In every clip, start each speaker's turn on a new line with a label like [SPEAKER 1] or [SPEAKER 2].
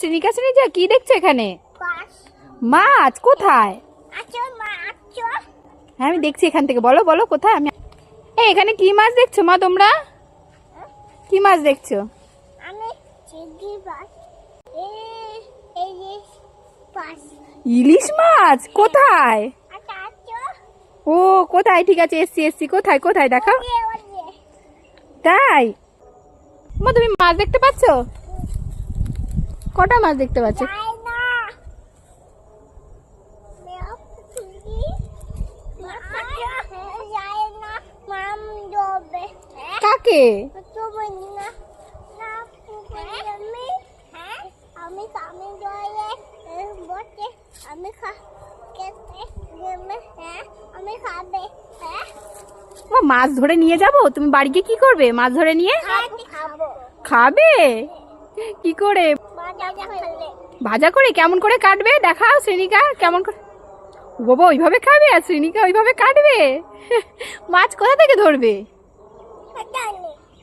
[SPEAKER 1] শ্রেণিকা শ্রেণীজা কি দেখছ এখানে? মাছ কোথায়? হ্যাঁ আমি দেখছি এখান থেকে। বলো বলো কোথায়? আমি এই এখানে কি মাছ দেখছ মা তোমরা? কি মাছ দেখছ?
[SPEAKER 2] এই এই
[SPEAKER 1] ইলিশ মাছ? কোথায়?
[SPEAKER 2] আচ্ছা
[SPEAKER 1] ও কোথায়? ঠিক আছে এসছি এসছি। কোথায় কোথায়? দেখাও। তাই? মা তুমি মাছ দেখতে পাচ্ছ? কটা মাছ দেখতে পাচ্ছ কাকে?
[SPEAKER 2] আমি হ্যাঁ হ্যাঁ হ্যাঁ
[SPEAKER 1] মাছ ধরে নিয়ে যাব? তুমি বাড়ি গিয়ে কি করবে? মাছ ধরে নিয়ে?
[SPEAKER 2] খাব।
[SPEAKER 1] খাবে? কি করে? ভাজা করে কেমন করে কাটবে? দেখাও শ্রেণিকা কেমন করে বাবা, ওইভাবে খাবে আর শ্রেণিকা ওইভাবে কাটবে? মাছ কোথা থেকে ধরবে?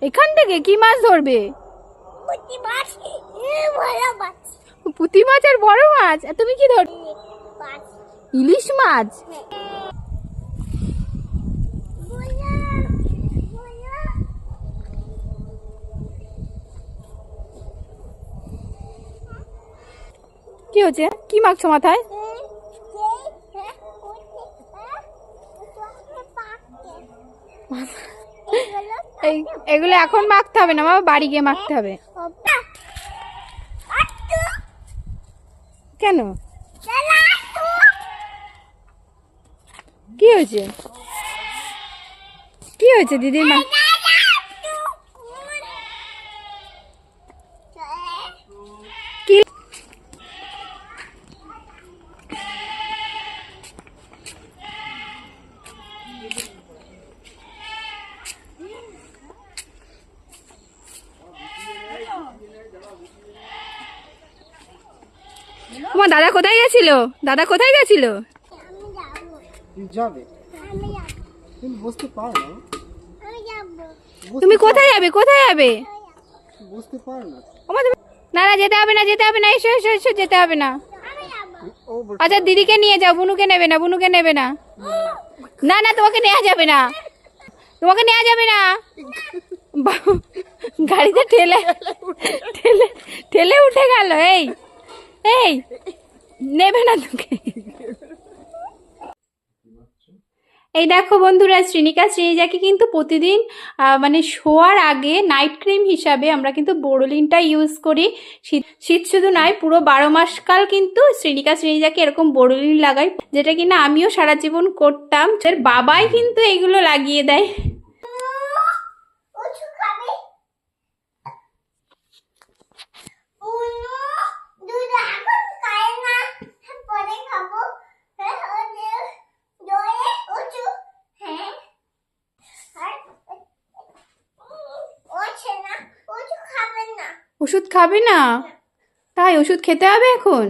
[SPEAKER 1] এখান থেকে কি মাছ ধরবে?
[SPEAKER 2] পুটি মাছ
[SPEAKER 1] আর বড় মাছ? তুমি কি ধর ইলিশ মাছ
[SPEAKER 2] বলা বলা
[SPEAKER 1] কি হচ্ছে কি মাখছো মাথায়? এগুলো এখন মাখতে হবে না, বাবা, বাড়ি গিয়ে মাখতে হবে। কেন? কি হয়েছে? কি হয়েছে, দিদি? মা তোমার দাদা কোথায় গেছিল? দাদা কোথায় গেছিল?
[SPEAKER 3] তুমি
[SPEAKER 1] কোথায় যাবে? কোথায় যাবে?
[SPEAKER 3] না।
[SPEAKER 1] না যেতে হবে না যেতে হবে না এসো এসো এসো যেতে হবে না। আচ্ছা দিদিকে নিয়ে যাও বুনুকে নেবে না বুনুকে নেবে না। না না তোমাকে নেওয়া যাবে না। তোমাকে নেওয়া যাবে না। গাড়িতে ঠেলে ঠেলে ঠেলে উঠে গেল এই। এই, নেবে না তোকে। এই দেখো বন্ধুরা, শ্রীনিকা শ্রীজাকে কিন্তু প্রতিদিন মানে শোয়ার আগে নাইট ক্রিম হিসাবে আমরা কিন্তু বোরোলিনটা ইউজ করি। শীত শীত শুধু নয়, পুরো বারো মাসকাল কিন্তু শ্রীনিকা শ্রীজাকে এরকম বোরোলিন লাগাই, যেটা কিনা আমিও সারা জীবন করতাম। বাবাই কিন্তু এগুলো লাগিয়ে দেয়
[SPEAKER 2] উঁচু খাবে উনু দুধ এখন খায় না পরে খাব হ্যাঁ ওদের জয়ে উঁচু হ্যাঁ আর ওছে না উঁচু খাবে না
[SPEAKER 1] ওষুধ খাবে না? তাই ওষুধ খেতে হবে এখন?